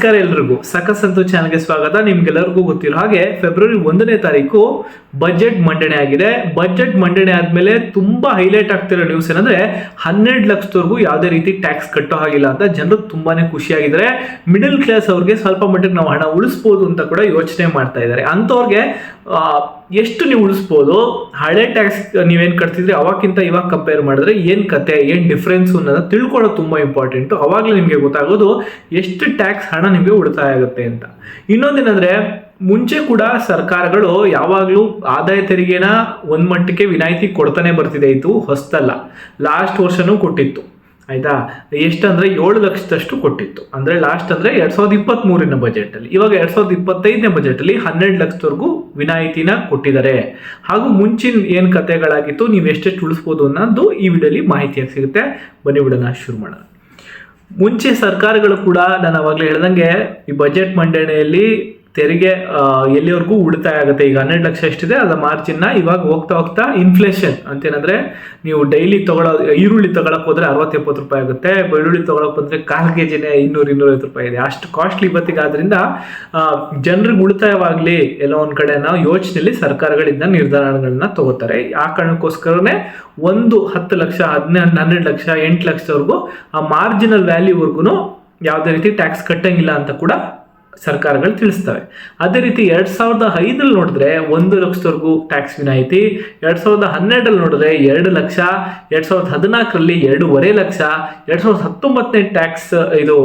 ನಮಸ್ಕಾರ ಎಲ್ರಿಗೂ. ಸಖತ್ ಸಂತು ಚಾನಲ್ಗೆ ಸ್ವಾಗತ. ನಿಮ್ಗೆಲ್ಲರಿಗೂ ಗೊತ್ತಿರೋ ಹಾಗೆ ಫೆಬ್ರವರಿ ಒಂದನೇ ತಾರೀಕು ಬಜೆಟ್ ಮಂಡನೆ ಆಗಿದೆ. ಬಜೆಟ್ ಮಂಡನೆ ಆದ್ಮೇಲೆ ತುಂಬಾ ಹೈಲೈಟ್ ಆಗ್ತಿರೋ ನ್ಯೂಸ್ ಏನಂದ್ರೆ ಹನ್ನೆರಡು ಲಕ್ಷದವರೆಗೂ ಯಾವುದೇ ರೀತಿ ಟ್ಯಾಕ್ಸ್ ಕಟ್ಟೋ ಹಾಗಿಲ್ಲ ಅಂತ ಜನರು ತುಂಬಾನೇ ಖುಷಿಯಾಗಿದ್ದಾರೆ. ಮಿಡಲ್ ಕ್ಲಾಸ್ ಅವ್ರಿಗೆ ಸ್ವಲ್ಪ ಮಟ್ಟಿಗೆ ನಾವು ಹಣ ಉಳಿಸ್ಬೋದು ಅಂತ ಕೂಡ ಯೋಚನೆ ಮಾಡ್ತಾ ಇದ್ದಾರೆ. ಅಂಥವ್ರಿಗೆ ಎಷ್ಟು ನೀವು ಉಳಿಸ್ಬೋದು? ಹಳೆ ಟ್ಯಾಕ್ಸ್ ನೀವೇನು ಕಟ್ತಿದ್ರಿ? ಅವಾಗಿಂತ ಇವಾಗ ಕಂಪೇರ್ ಮಾಡಿದ್ರೆ ಏನು ಕತೆ, ಏನು ಡಿಫ್ರೆನ್ಸ್ ಅನ್ನೋದು ತಿಳ್ಕೊಳ್ಳೋದು ತುಂಬ ಇಂಪಾರ್ಟೆಂಟು ಅವಾಗಲೇ ನಿಮಗೆ ಗೊತ್ತಾಗೋದು, ಎಷ್ಟು ಟ್ಯಾಕ್ಸ್ ಹಣ ನಿಮಗೆ ಉಳಿತಾಯ ಆಗುತ್ತೆ ಅಂತ. ಇನ್ನೊಂದೇನಂದ್ರೆ ಮುಂಚೆ ಕೂಡ ಸರ್ಕಾರಗಳು ಯಾವಾಗಲೂ ಆದಾಯ ತೆರಿಗೆನ ಒಂದು ಮಟ್ಟಕ್ಕೆ ವಿನಾಯಿತಿ ಕೊಡ್ತಾನೆ ಬರ್ತಿದೆ. ಇತ್ತು ಹೊಸ್ತಲ್ಲ. ಲಾಸ್ಟ್ ವರ್ಷನೂ ಕೊಟ್ಟಿತ್ತು. ಆಯ್ತಾ? ಎಷ್ಟಂದ್ರೆ ಏಳು ಲಕ್ಷದಷ್ಟು ಕೊಟ್ಟಿತ್ತು. ಅಂದರೆ ಲಾಸ್ಟ್ ಅಂದರೆ ಎರಡು ಸಾವಿರದ ಇಪ್ಪತ್ತ್ಮೂರಿನ ಬಜೆಟಲ್ಲಿ ಇವಾಗ ಎರಡು ಸಾವಿರದ ಇಪ್ಪತ್ತೈದನೇ ಬಜೆಟಲ್ಲಿ ಹನ್ನೆರಡು ಲಕ್ಷದವರೆಗೂ ವಿನಾಯಿತಿನ ಕೊಟ್ಟಿದ್ದಾರೆ. ಹಾಗೂ ಮುಂಚಿನ ಏನು ಕತೆಗಳಾಗಿತ್ತು, ನೀವು ಎಷ್ಟೆಷ್ಟು ಉಳಿಸ್ಬೋದು ಅನ್ನೋದು ಈ ವಿಡಿಯೋಲಿ ಮಾಹಿತಿಯಾಗಿ ಸಿಗುತ್ತೆ. ಬನ್ನಿ ಬಿಡೋಣ ಶುರು ಮಾಡೋಣ. ಮುಂಚೆ ಸರ್ಕಾರಗಳು ಕೂಡ ನಾನು ಅವಾಗಲೇ ಹೇಳ್ದಂಗೆ ಈ ಬಜೆಟ್ ಮಂಡನೆಯಲ್ಲಿ ತೆರಿಗೆ ಎಲ್ಲಿವರೆಗೂ ಉಳಿತಾಯ ಆಗುತ್ತೆ? ಈಗ ಹನ್ನೆರಡು ಲಕ್ಷ ಎಷ್ಟಿದೆ, ಅದು ಮಾರ್ಜಿನ್ನ ಇವಾಗ ಹೋಗ್ತಾ ಹೋಗ್ತಾ ಇನ್ಫ್ಲೇಷನ್ ಅಂತೇನಂದರೆ ನೀವು ಡೈಲಿ ತಗೊಳ್ಳೋ ಈರುಳ್ಳಿ ತೊಗೊಳಕ್ಕೆ ಹೋದರೆ ಅರವತ್ತು ಎಪ್ಪತ್ತು ರೂಪಾಯಿ ಆಗುತ್ತೆ, ಬೆಳ್ಳುಳ್ಳಿ ತೊಗೊಳಕ್ಕೆ ಬಂದರೆ ಕಾಲು ಕೆ ಜಿನೇ ಇನ್ನೂರು ಇನ್ನೂರೈವತ್ತು ರೂಪಾಯಿ ಇದೆ. ಅಷ್ಟು ಕಾಸ್ಟ್ಲಿ ಇವತ್ತಿಗೆ ಆದ್ದರಿಂದ ಜನರಿಗೆ ಉಳಿತಾಯವಾಗಲಿ ಎಲ್ಲೋ ಒಂದು ಕಡೆ ನಾವು ಯೋಚನೆಯಲ್ಲಿ ಸರ್ಕಾರಗಳಿಂದ ನಿರ್ಧಾರಗಳನ್ನ ತಗೋತಾರೆ. ಆ ಕಾರಣಕ್ಕೋಸ್ಕರನೇ ಒಂದು ಹತ್ತು ಲಕ್ಷ, ಹದಿನೆಂಟು, ಹನ್ನೆರಡು ಲಕ್ಷ, ಎಂಟು ಲಕ್ಷದವರೆಗೂ ಆ ಮಾರ್ಜಿನಲ್ ವ್ಯಾಲ್ಯೂವರೆಗೂ ಯಾವುದೇ ರೀತಿ ಟ್ಯಾಕ್ಸ್ ಕಟ್ಟಂಗಿಲ್ಲ ಅಂತ ಕೂಡ ಸರ್ಕಾರಗಳು ತಿಳಿಸ್ತವೆ. ಅದೇ ರೀತಿ ಎರಡು ಸಾವಿರದ ಐದರಲ್ಲಿ ನೋಡಿದ್ರೆ ಒಂದು ಲಕ್ಷದವರೆಗೂ ಟ್ಯಾಕ್ಸ್ ವಿನಾಯಿತಿ ಎರಡು ಸಾವಿರದ ಹನ್ನೆರಡರಲ್ಲಿ ನೋಡಿದ್ರೆ ಎರಡು ಲಕ್ಷ ಎರಡು ಸಾವಿರದ ಹದಿನಾಲ್ಕರಲ್ಲಿ ಎರಡೂವರೆ ಲಕ್ಷ ಎರಡು ಸಾವಿರದ ಹತ್ತೊಂಬತ್ತನೇ ಟ್ಯಾಕ್ಸ್ ಇದು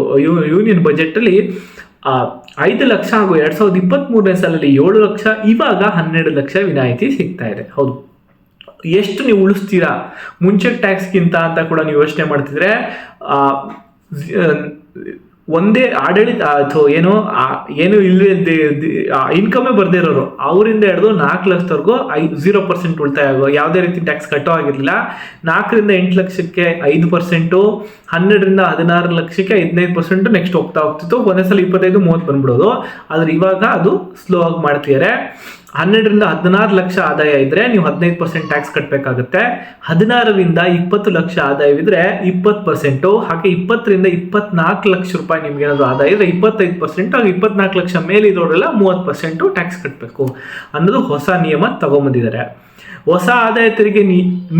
ಯೂನಿಯನ್ ಬಜೆಟ್ ಅಲ್ಲಿ ಆ, ಐದು ಲಕ್ಷ ಹಾಗೂ ಎರಡು ಸಾವಿರದ ಇಪ್ಪತ್ತ್ ಮೂರನೇ ಸಾಲಲ್ಲಿ ಏಳು ಲಕ್ಷ ಇವಾಗ ಹನ್ನೆರಡು ಲಕ್ಷ ವಿನಾಯಿತಿ ಸಿಗ್ತಾ ಇದೆ. ಹೌದು. ಎಷ್ಟು ನೀವು ಉಳಿಸ್ತೀರಾ? ಮುಂಚೆ ಟ್ಯಾಕ್ಸ್ಗಿಂತ ಅಂತ ಕೂಡ ನೀವು ಯೋಚನೆ ಮಾಡ್ತಿದ್ರೆ ಒಂದೇ ಆಡಳಿತ, ಅಥವಾ ಏನು ಏನು ಇಲ್ಲದೆ ಇನ್ಕಮೇ ಬರ್ದೇ ಇರೋರು, ಅವರಿಂದ ಹಿಡಿದು ನಾಲ್ಕು ಲಕ್ಷದವರೆಗೂ ಐದು ಝೀರೋ ಪರ್ಸೆಂಟ್ ಉಳಿತಾಯ ಆಗೋ ಯಾವುದೇ ರೀತಿ ಟ್ಯಾಕ್ಸ್ ಕಟ್ಟೋ ಆಗಿರಲಿಲ್ಲ. ನಾಲ್ಕರಿಂದ ಎಂಟು ಲಕ್ಷಕ್ಕೆ ಐದು ಪರ್ಸೆಂಟು ಹನ್ನೆರಡರಿಂದ ಹದಿನಾರು ಲಕ್ಷಕ್ಕೆ ಹದಿನೈದು ಪರ್ಸೆಂಟ್ ನೆಕ್ಸ್ಟ್ ಹೋಗ್ತಾ ಹೋಗ್ತಿತ್ತು. ಒಂದೇ ಸಲ ಇಪ್ಪತ್ತೈದು, ಮೂವತ್ತು ಬಂದ್ಬಿಡೋದು. ಆದರೆ ಇವಾಗ ಅದು ಸ್ಲೋ ಆಗಿ ಮಾಡ್ತಿದ್ದಾರೆ. ಹನ್ನೆರಡರಿಂದ ಹದಿನಾರು ಲಕ್ಷ ಆದಾಯ ಇದ್ರೆ ನೀವು ಹದಿನೈದು ಪರ್ಸೆಂಟ್ ಟ್ಯಾಕ್ಸ್ ಕಟ್ಟಬೇಕಾಗುತ್ತೆ ಹದಿನಾರರಿಂದ ಇಪ್ಪತ್ತು ಲಕ್ಷ ಆದಾಯವಿದ್ರೆ ಇಪ್ಪತ್ತು ಪರ್ಸೆಂಟು ಹಾಗೆ ಇಪ್ಪತ್ತರಿಂದ ಇಪ್ಪತ್ನಾಲ್ಕು ಲಕ್ಷ ರೂಪಾಯಿ ನಿಮ್ಗೆ ಏನಾದರೂ ಆದಾಯ ಇದ್ರೆ ಇಪ್ಪತ್ತೈದು ಪರ್ಸೆಂಟ್ ಹಾಗೆ ಇಪ್ಪತ್ನಾಲ್ಕು ಲಕ್ಷ ಮೇಲೆ ಇರೋರೆಲ್ಲ ಮೂವತ್ತು ಪರ್ಸೆಂಟು ಟ್ಯಾಕ್ಸ್ ಕಟ್ಟಬೇಕು ಅನ್ನೋದು ಹೊಸ ನಿಯಮ ತಗೊಂಬಂದಿದ್ದಾರೆ. ಹೊಸ ಆದಾಯ ತೆರಿಗೆ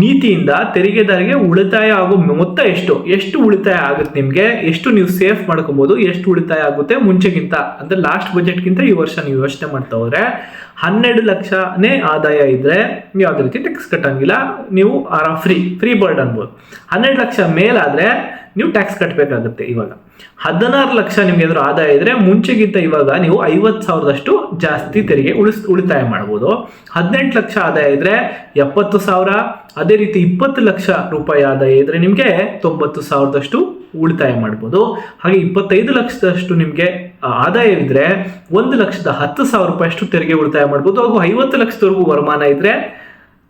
ನೀತಿಯಿಂದ ತೆರಿಗೆದಾರರಿಗೆ ಉಳಿತಾಯ ಆಗೋ ಮೊತ್ತ ಎಷ್ಟು? ಎಷ್ಟು ಉಳಿತಾಯ ಆಗುತ್ತೆ ನಿಮಗೆ? ಎಷ್ಟು ನೀವು ಸೇಫ್ ಮಾಡ್ಕೊಬೋದು? ಎಷ್ಟು ಉಳಿತಾಯ ಆಗುತ್ತೆ ಮುಂಚೆಗಿಂತ? ಅಂದರೆ ಲಾಸ್ಟ್ ಬಜೆಟ್ಗಿಂತ ಈ ವರ್ಷ ನೀವು ಯೋಚನೆ ಮಾಡ್ತಾ ಹೋದ್ರೆ ಲಕ್ಷನೇ ಆದಾಯ ಇದ್ರೆ ನೀವು ಯಾವುದೇ ರೀತಿ ಟ್ಯಾಕ್ಸ್ ಕಟ್ಟಂಗಿಲ್ಲ. ನೀವು ಆರಾಮ್ ಫ್ರೀ ಫ್ರೀ ಬರ್ಡ್ ಅನ್ಬೋದು. ಹನ್ನೆರಡು ಲಕ್ಷ ಮೇಲಾದ್ರೆ ನೀವು ಟ್ಯಾಕ್ಸ್ ಕಟ್ಟಬೇಕಾಗುತ್ತೆ ಇವಾಗ. ಹದಿನಾರು ಲಕ್ಷ ನಿಮ್ಗೆ ಆದಾಯ ಇದ್ರೆ ಮುಂಚೆಗಿಂತ ಇವಾಗ ನೀವು ಐವತ್ತು ಸಾವಿರದಷ್ಟು ಜಾಸ್ತಿ ತೆರಿಗೆ ಉಳಿಸ್, ಉಳಿತಾಯ ಮಾಡ್ಬೋದು. ಹದಿನೆಂಟು ಲಕ್ಷ ಆದಾಯ ಇದ್ರೆ ಎಪ್ಪತ್ತು ಸಾವಿರ, ಅದೇ ರೀತಿ ಇಪ್ಪತ್ತು ಲಕ್ಷ ರೂಪಾಯಿ ಆದಾಯ ಇದ್ರೆ ನಿಮಗೆ ತೊಂಬತ್ತು ಸಾವಿರದಷ್ಟು ಉಳಿತಾಯ ಮಾಡ್ಬೋದು. ಹಾಗೆ ಇಪ್ಪತ್ತೈದು ಲಕ್ಷದಷ್ಟು ನಿಮಗೆ ಆದಾಯವಿದ್ರೆ ಒಂದು ಲಕ್ಷದ ಹತ್ತು ಸಾವಿರ ರೂಪಾಯಿಷ್ಟು ತೆರಿಗೆ ಉಳಿತಾಯ ಮಾಡ್ಬೋದು. ಹಾಗೂ ಐವತ್ತು ಲಕ್ಷದವರೆಗೂ ವರಮಾನ ಇದ್ರೆ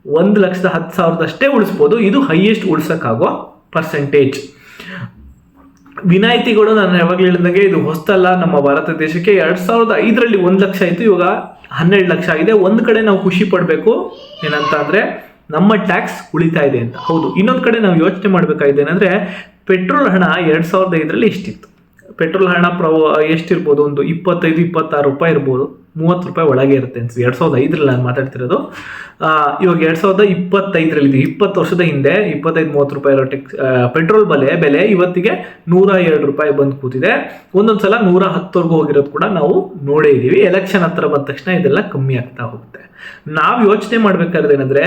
ಒಂದು ಲಕ್ಷದ ಹತ್ತು ಸಾವಿರದಷ್ಟೇ ಉಳಿಸ್ಬೋದು. ಇದು ಹೈಯೆಸ್ಟ್ ಉಳಿಸೋಕ್ಕಾಗೋ ಪರ್ಸೆಂಟೇಜ್ ವಿನಾಯಿತಿಗಳು ನಾನು ಯಾವಾಗಲೂ ಹೇಳಿದಂಗೆ ಇದು ಹೊಸ್ತಲ್ಲ. ನಮ್ಮ ಭಾರತ ದೇಶಕ್ಕೆ ಎರಡು ಸಾವಿರದ ಐದರಲ್ಲಿ ಒಂದು ಲಕ್ಷ ಆಯಿತು, ಇವಾಗ ಹನ್ನೆರಡು ಲಕ್ಷ ಆಗಿದೆ. ಒಂದು ಕಡೆ ನಾವು ಖುಷಿ ಪಡಬೇಕು. ಏನಂತ ಅಂದರೆ ನಮ್ಮ ಟ್ಯಾಕ್ಸ್ ಉಳಿತಾಯ ಇದೆ ಅಂತ. ಹೌದು. ಇನ್ನೊಂದು ಕಡೆ ನಾವು ಯೋಚನೆ ಮಾಡಬೇಕಾಗಿದೆ ಏನಂದ್ರೆ ಪೆಟ್ರೋಲ್ ಹಣ ಎರಡು ಸಾವಿರದ ಐದರಲ್ಲಿ ಎಷ್ಟಿತ್ತು? ಪೆಟ್ರೋಲ್ ಹಣ ಪ್ರವ, ಎಷ್ಟಿರ್ಬೋದು? ಒಂದು ಇಪ್ಪತ್ತೈದು, ಇಪ್ಪತ್ತಾರು ರೂಪಾಯಿ ಇರ್ಬೋದು. ಮೂವತ್ತು ರೂಪಾಯಿ ಒಳಗೆ ಇರುತ್ತೆ ಅನ್ಸಿ ಎರಡು ಸಾವಿರದ ಐದರಲ್ಲಿ ನಾನು ಮಾತಾಡ್ತಿರೋದು. ಇವಾಗ ಎರಡು ಸಾವಿರದ ಇಪ್ಪತ್ತೈದರಲ್ಲಿ ಇದೆ ಇಪ್ಪತ್ತು ವರ್ಷದ ಹಿಂದೆ, ಇಪ್ಪತ್ತೈದು, ಮೂವತ್ತು ರೂಪಾಯಿ ಇರೋ ಟೆಕ್ಸ್ ಪೆಟ್ರೋಲ್ ಬೆಲೆ ಬೆಲೆ ಇವತ್ತಿಗೆ ನೂರ ಎರಡು ರೂಪಾಯಿ ಬಂದು ಕೂತಿದೆ. ಒಂದೊಂದು ಸಲ ನೂರ ಹತ್ತವರೆಗೂ ಹೋಗಿರೋದು ಕೂಡ ನಾವು ನೋಡೇ ಇದ್ದೀವಿ. ಎಲೆಕ್ಷನ್ ಹತ್ರ ಬಂದ ತಕ್ಷಣ ಇದೆಲ್ಲ ಕಮ್ಮಿ ಆಗ್ತಾ ಹೋಗುತ್ತೆ. ನಾವು ಯೋಚನೆ ಮಾಡ್ಬೇಕಾದ್ರೆ ಏನಂದ್ರೆ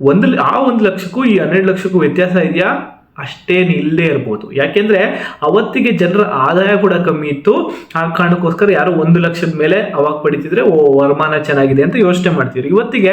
ಒಂದು ಆ ಒಂದು ಲಕ್ಷಕ್ಕೂ ಈ ಹನ್ನೆರಡು ಲಕ್ಷಕ್ಕೂ ವ್ಯತ್ಯಾಸ ಇದೆಯಾ? ಅಷ್ಟೇನು ಇಲ್ಲದೆ ಇರ್ಬೋದು. ಯಾಕೆಂದರೆ ಅವತ್ತಿಗೆ ಜನರ ಆದಾಯ ಕೂಡ ಕಮ್ಮಿ ಇತ್ತು. ಆ ಕಾರಣಕ್ಕೋಸ್ಕರ ಯಾರೋ ಒಂದು ಲಕ್ಷದ ಮೇಲೆ ಅವಾಗ ಪಡಿತಿದ್ರೆ, ಓ, ವರಮಾನ ಚೆನ್ನಾಗಿದೆ ಅಂತ ಯೋಚನೆ ಮಾಡ್ತಿದ್ರು. ಇವತ್ತಿಗೆ